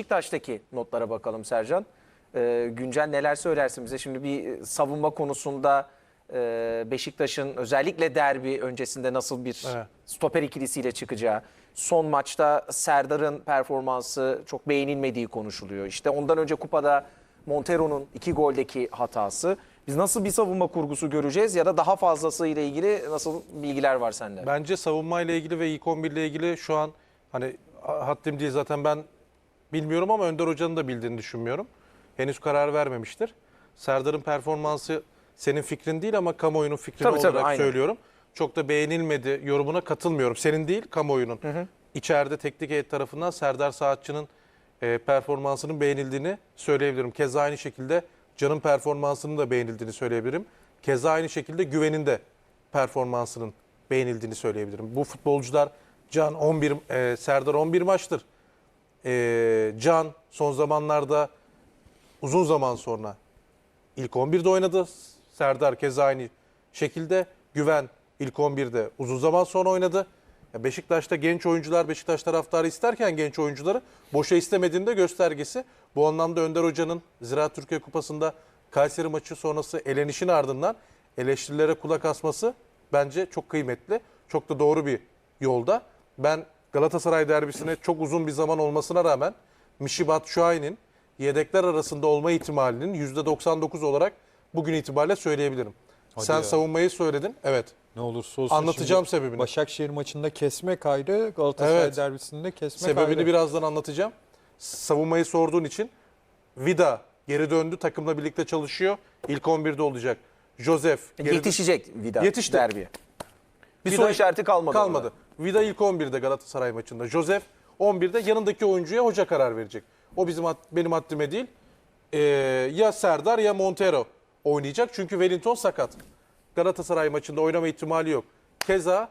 Beşiktaş'taki notlara bakalım Sercan. Ee, güncel neler söylersin bize? Şimdi bir savunma konusunda e, Beşiktaş'ın özellikle derbi öncesinde nasıl bir Evet. stoper ikilisiyle çıkacağı, son maçta Serdar'ın performansı çok beğenilmediği konuşuluyor. İşte ondan önce kupada Montero'nun iki goldeki hatası. Biz nasıl bir savunma kurgusu göreceğiz ya da daha fazlası ile ilgili nasıl bilgiler var sende? Bence savunmayla ilgili ve ilk 11 ile ilgili şu an hani haddim değil zaten ben bilmiyorum ama Önder Hoca'nın da bildiğini düşünmüyorum. Henüz karar vermemiştir. Serdar'ın performansı senin fikrin değil ama kamuoyunun fikrini Tabii, tabii, olarak aynen. söylüyorum. Çok da beğenilmedi yorumuna katılmıyorum. Senin değil kamuoyunun. İçeride teknik heyet tarafından Serdar Saatçı'nın e, performansının beğenildiğini söyleyebilirim. Keza aynı şekilde Can'ın performansının da beğenildiğini söyleyebilirim. Keza aynı şekilde Güven'in de performansının beğenildiğini söyleyebilirim. Bu futbolcular Can 11 e, Serdar 11 maçtır. E, Can son zamanlarda uzun zaman sonra ilk 11'de oynadı. Serdar keza aynı şekilde. Güven ilk 11'de uzun zaman sonra oynadı. Beşiktaş'ta genç oyuncular, Beşiktaş taraftarı isterken genç oyuncuları boşa istemediğinde göstergesi. Bu anlamda Önder Hoca'nın Ziraat Türkiye Kupası'nda Kayseri maçı sonrası elenişin ardından eleştirilere kulak asması bence çok kıymetli. Çok da doğru bir yolda. Ben Galatasaray derbisine çok uzun bir zaman olmasına rağmen Mişi Batshuayi'nin yedekler arasında olma ihtimalinin %99 olarak bugün itibariyle söyleyebilirim. Sen ya. savunmayı söyledin. Evet. Ne olursa olsun. Anlatacağım şimdi sebebini. Başakşehir maçında kesme kaydı, Galatasaray Evet. derbisinde kesme Sebebini kaydı. birazdan anlatacağım. Savunmayı sorduğun için Vida geri döndü. Takımla birlikte çalışıyor. İlk 11'de olacak. Joseph geri Yetişecek Vida Yetişti. derbiye. Bir Vida- soru işareti kalmadı. kalmadı. orada. Vida ilk 11'de Galatasaray maçında. Joseph 11'de yanındaki oyuncuya hoca karar verecek. O bizim benim haddime değil. Ee, ya Serdar ya Montero oynayacak. Çünkü Wellington sakat. Galatasaray maçında oynama ihtimali yok. Keza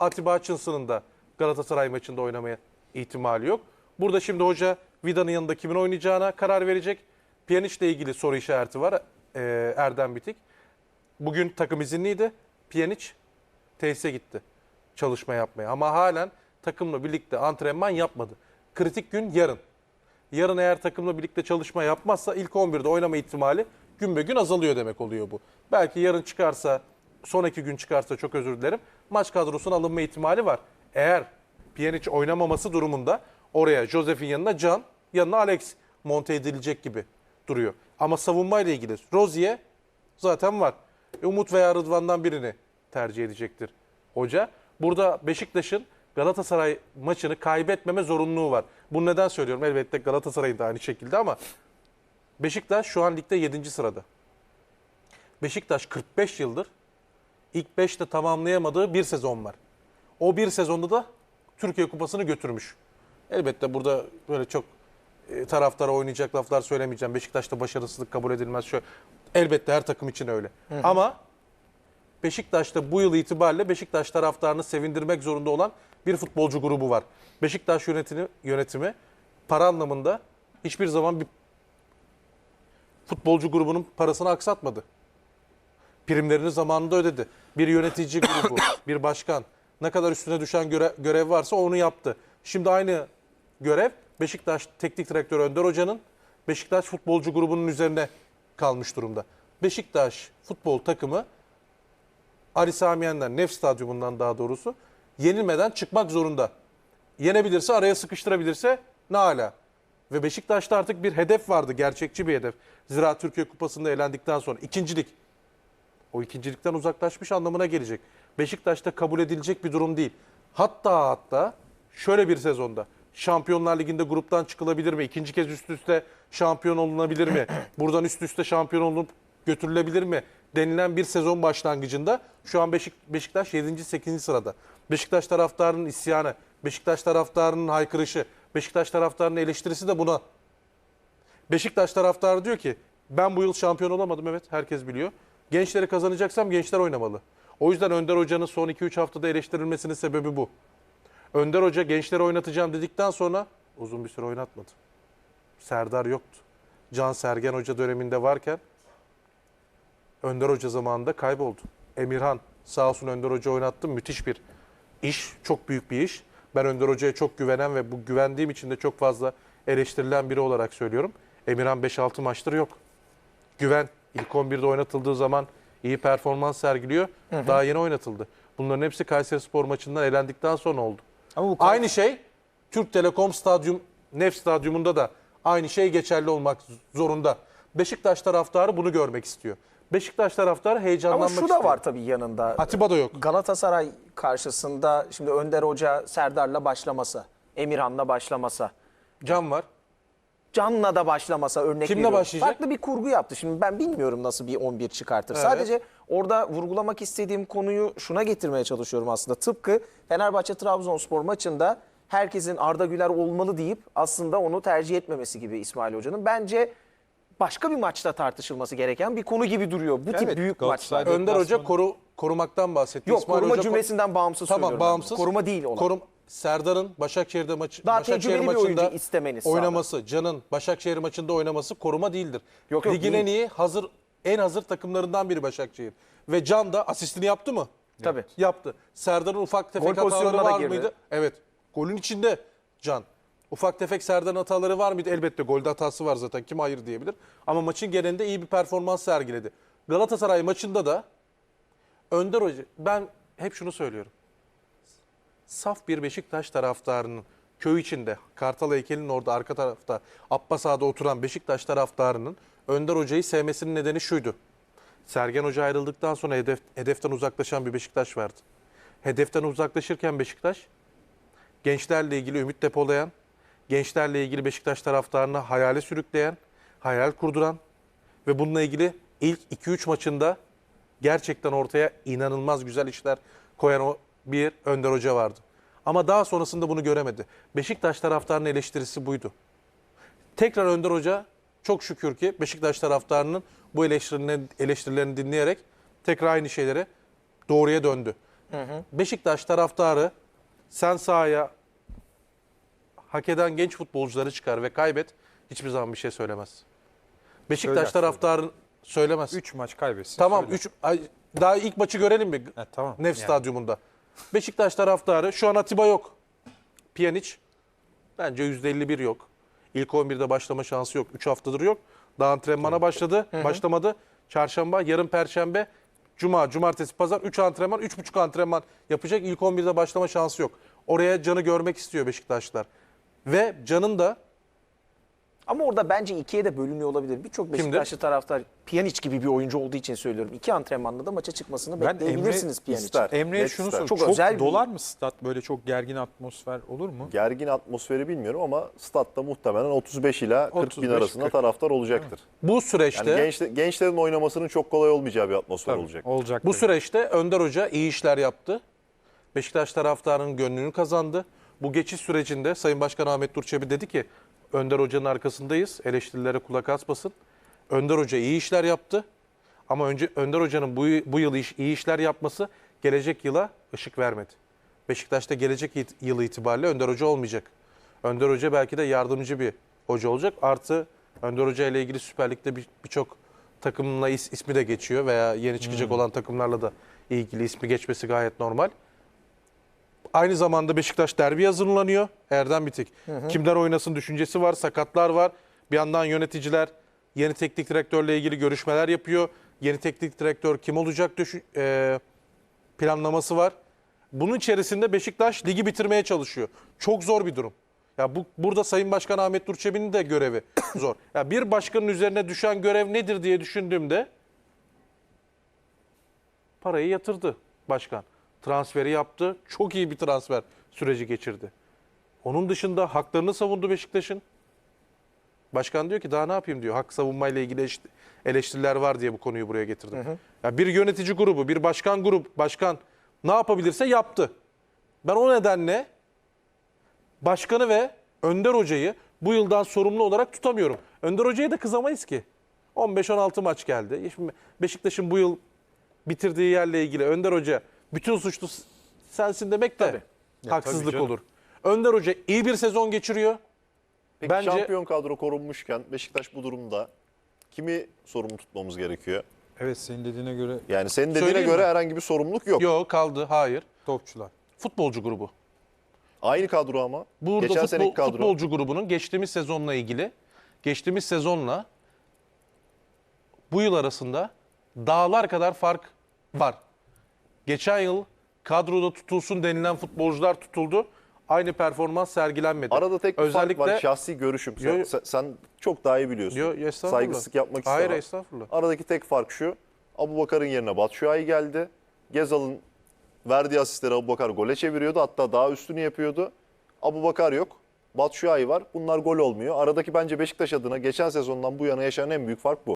Atiba Hutchinson'ın da Galatasaray maçında oynamaya ihtimali yok. Burada şimdi hoca Vida'nın yanında kimin oynayacağına karar verecek. Pjanic'le ilgili soru işareti var. Ee, Erdem Bitik. Bugün takım izinliydi. Pjanic tesise gitti çalışma yapmaya. Ama halen takımla birlikte antrenman yapmadı. Kritik gün yarın. Yarın eğer takımla birlikte çalışma yapmazsa ilk 11'de oynama ihtimali gün be gün azalıyor demek oluyor bu. Belki yarın çıkarsa, sonraki gün çıkarsa çok özür dilerim. Maç kadrosuna alınma ihtimali var. Eğer Pjanic oynamaması durumunda oraya Josef'in yanına Can, yanına Alex monte edilecek gibi duruyor. Ama savunmayla ilgili Rozier zaten var. Umut veya Rıdvan'dan birini tercih edecektir hoca. Burada Beşiktaş'ın Galatasaray maçını kaybetmeme zorunluluğu var. Bunu neden söylüyorum? Elbette Galatasaray'ın da aynı şekilde ama Beşiktaş şu an ligde 7. sırada. Beşiktaş 45 yıldır ilk 5'te tamamlayamadığı bir sezon var. O bir sezonda da Türkiye Kupası'nı götürmüş. Elbette burada böyle çok e, taraftara oynayacak laflar söylemeyeceğim. Beşiktaş'ta başarısızlık kabul edilmez. Şöyle, elbette her takım için öyle. Ama Beşiktaş'ta bu yıl itibariyle Beşiktaş taraftarını sevindirmek zorunda olan bir futbolcu grubu var. Beşiktaş yönetimi, yönetimi para anlamında hiçbir zaman bir futbolcu grubunun parasını aksatmadı. Primlerini zamanında ödedi. Bir yönetici grubu, bir başkan ne kadar üstüne düşen göre- görev varsa onu yaptı. Şimdi aynı görev Beşiktaş Teknik Direktörü Önder Hoca'nın Beşiktaş futbolcu grubunun üzerine kalmış durumda. Beşiktaş futbol takımı Ali Sami Yen'den, Nef Stadyumundan daha doğrusu yenilmeden çıkmak zorunda. Yenebilirse, araya sıkıştırabilirse ne ala. Ve Beşiktaş'ta artık bir hedef vardı, gerçekçi bir hedef. Zira Türkiye Kupası'nda elendikten sonra ikincilik. O ikincilikten uzaklaşmış anlamına gelecek. Beşiktaş'ta kabul edilecek bir durum değil. Hatta hatta şöyle bir sezonda Şampiyonlar Ligi'nde gruptan çıkılabilir mi? İkinci kez üst üste şampiyon olunabilir mi? Buradan üst üste şampiyon olup götürülebilir mi? Denilen bir sezon başlangıcında şu an Beşik, Beşiktaş 7. 8. sırada. Beşiktaş taraftarının isyanı, Beşiktaş taraftarının haykırışı, Beşiktaş taraftarının eleştirisi de buna. Beşiktaş taraftarı diyor ki ben bu yıl şampiyon olamadım evet herkes biliyor. Gençleri kazanacaksam gençler oynamalı. O yüzden Önder Hoca'nın son 2-3 haftada eleştirilmesinin sebebi bu. Önder Hoca gençleri oynatacağım dedikten sonra uzun bir süre oynatmadı. Serdar yoktu. Can Sergen Hoca döneminde varken Önder Hoca zamanında kayboldu. Emirhan sağ olsun Önder Hoca oynattı. Müthiş bir iş. Çok büyük bir iş. Ben Önder Hoca'ya çok güvenen ve bu güvendiğim için de çok fazla eleştirilen biri olarak söylüyorum. Emirhan 5-6 maçtır yok. Güven ilk 11'de oynatıldığı zaman iyi performans sergiliyor. Daha yeni oynatıldı. Bunların hepsi Kayseri Spor maçından elendikten sonra oldu. Ama bu Aynı şey Türk Telekom Stadyum, Nef Stadyumunda da aynı şey geçerli olmak zorunda. Beşiktaş taraftarı bunu görmek istiyor. Beşiktaş taraftarı Ama heyecanlanmak şu da istiyor. var tabii yanında. Atiba da yok. Galatasaray karşısında şimdi Önder Hoca Serdar'la başlamasa, Emirhan'la başlamasa, Can var. Can'la da başlamasa örnek Kimle veriyorum. başlayacak? Farklı bir kurgu yaptı. Şimdi ben bilmiyorum nasıl bir 11 çıkartır. Evet. Sadece orada vurgulamak istediğim konuyu şuna getirmeye çalışıyorum aslında. Tıpkı Fenerbahçe Trabzonspor maçında herkesin Arda Güler olmalı deyip aslında onu tercih etmemesi gibi İsmail Hoca'nın. Bence başka bir maçta tartışılması gereken bir konu gibi duruyor. Bu tip Evet, büyük Galatasaray- maçlarda. Önder Hoca koru, korumaktan bahsetti. Yok İsmail koruma Hoca- cümlesinden bağımsız Tamam söylüyorum. ben bağımsız. Koruma değil olan. Korum, Serdar'ın Başakşehir'de maçı Daha Başakşehir tecrübeli bir maçında istemeniz oynaması, Can'ın Başakşehir maçında oynaması koruma değildir. Yok, yok, Ligin değil. en iyi hazır en hazır takımlarından biri Başakşehir. Ve Can da asistini yaptı mı? Tabii. Yaptı. Serdar'ın ufak tefek Gol hataları pozisyonuna da var girdi. mıydı? Evet. Golün içinde Can. Ufak tefek Serdar'ın hataları var mıydı? Elbette golde hatası var zaten. Kim hayır diyebilir. Ama maçın genelinde iyi bir performans sergiledi. Galatasaray maçında da Önder Hoca ben hep şunu söylüyorum. Saf bir Beşiktaş taraftarının köy içinde Kartal heykelinin orada arka tarafta Abbas Ağa'da oturan Beşiktaş taraftarının Önder Hoca'yı sevmesinin nedeni şuydu. Sergen Hoca ayrıldıktan sonra hedef, hedeften uzaklaşan bir Beşiktaş vardı. Hedeften uzaklaşırken Beşiktaş gençlerle ilgili ümit depolayan, gençlerle ilgili Beşiktaş taraftarına hayale sürükleyen, hayal kurduran ve bununla ilgili ilk 2-3 maçında gerçekten ortaya inanılmaz güzel işler koyan o bir Önder Hoca vardı. Ama daha sonrasında bunu göremedi. Beşiktaş taraftarının eleştirisi buydu. Tekrar Önder Hoca çok şükür ki Beşiktaş taraftarının bu eleştirilerini, eleştirilerini dinleyerek tekrar aynı şeyleri doğruya döndü. Beşiktaş taraftarı sen sahaya hak eden genç futbolcuları çıkar ve kaybet hiçbir zaman bir şey söylemez. Beşiktaş Söyler, taraftarın söylemez. 3 maç kaybetsin. Tamam söyle. 3 ay daha ilk maçı görelim mi? Ha, tamam. Nef Yani. stadyumunda. Beşiktaş taraftarı şu an Atiba yok. Pjanic bence %51 yok. İlk 11'de başlama şansı yok. 3 haftadır yok. Daha antrenmana başladı. Başlamadı. Çarşamba, yarın perşembe, cuma, cumartesi, pazar 3 antrenman, 3,5 antrenman yapacak. İlk 11'de başlama şansı yok. Oraya Can'ı görmek istiyor Beşiktaşlar. Ve Can'ın da Ama orada bence ikiye de bölünüyor olabilir. Birçok Beşiktaşlı taraftar Pjanic gibi bir oyuncu olduğu için söylüyorum. İki antrenmanda da maça çıkmasını Ben bekleyebilirsiniz Emre Pjanic. ister. Emre'ye şunu sor. Çok Çok, özel bir- dolar mı stat böyle çok gergin atmosfer olur mu? Gergin atmosferi bilmiyorum ama statta muhtemelen 35 ila 40 bin 35, arasında 40. taraftar olacaktır. bu süreçte Yani genç, gençlerin oynamasının çok kolay olmayacağı bir atmosfer Tabii, olacak. Olacak. Bu tabii. süreçte Önder Hoca iyi işler yaptı. Beşiktaş taraftarının gönlünü kazandı. Bu geçiş sürecinde Sayın Başkan Ahmet Durçebi dedi ki Önder Hoca'nın arkasındayız. Eleştirilere kulak asmasın. Önder Hoca iyi işler yaptı. Ama önce Önder Hoca'nın bu, bu yıl iş, iyi işler yapması gelecek yıla ışık vermedi. Beşiktaş'ta gelecek yılı itibariyle Önder Hoca olmayacak. Önder Hoca belki de yardımcı bir hoca olacak. Artı Önder Hoca ile ilgili Süper Lig'de bir- birçok takımla is- ismi de geçiyor veya yeni çıkacak olan takımlarla da ilgili ismi geçmesi gayet normal. Aynı zamanda Beşiktaş derbi hazırlanıyor. Erdem Bitik. Kimler oynasın düşüncesi var, sakatlar var. Bir yandan yöneticiler yeni teknik direktörle ilgili görüşmeler yapıyor. Yeni teknik direktör kim olacak düşün, e, planlaması var. Bunun içerisinde Beşiktaş ligi bitirmeye çalışıyor. Çok zor bir durum. Ya bu burada Sayın Başkan Ahmet Durçebi'nin de görevi zor. Ya bir başkanın üzerine düşen görev nedir diye düşündüğümde parayı yatırdı başkan. Transferi yaptı. Çok iyi bir transfer süreci geçirdi. Onun dışında haklarını savundu Beşiktaş'ın. Başkan diyor ki daha ne yapayım diyor. Hak savunmayla ilgili eş- eleştiriler var diye bu konuyu buraya getirdim. Ya bir yönetici grubu, bir başkan grup, başkan ne yapabilirse yaptı. Ben o nedenle başkanı ve Önder Hoca'yı bu yıldan sorumlu olarak tutamıyorum. Önder Hoca'ya da kızamayız ki. 15-16 maç geldi. Şimdi Beşiktaş'ın bu yıl bitirdiği yerle ilgili Önder Hoca bütün suçlu sensin demek de haksızlık canım. olur. Önder Hoca iyi bir sezon geçiriyor. Peki Bence- şampiyon kadro korunmuşken Beşiktaş bu durumda kimi sorumlu tutmamız gerekiyor? Evet senin dediğine göre Yani senin dediğine Söyleyeyim göre mi? herhangi bir sorumluluk yok. Yok kaldı. Hayır. topçular. Futbolcu grubu. Aynı kadro ama. Burada Geçen futbol- seneki kadro. futbolcu grubunun geçtiğimiz sezonla ilgili geçtiğimiz sezonla bu yıl arasında dağlar kadar fark var. Geçen yıl kadroda tutulsun denilen futbolcular tutuldu. Aynı performans sergilenmedi. Arada tek bir Özellikle fark var. Şahsi görüşüm. Sen, Yo, sen- çok daha iyi biliyorsun. Yo. Saygısızlık yapmak istemem. Hayır estağfurullah. Aradaki tek fark şu. Abu Bakar'ın yerine Batshuayi geldi. Gezal'ın verdiği asistleri Abu Bakar gole çeviriyordu. Hatta daha üstünü yapıyordu. Abu Bakar yok. Batshuayi var. Bunlar gol olmuyor. Aradaki bence Beşiktaş adına geçen sezondan bu yana yaşanan en büyük fark bu.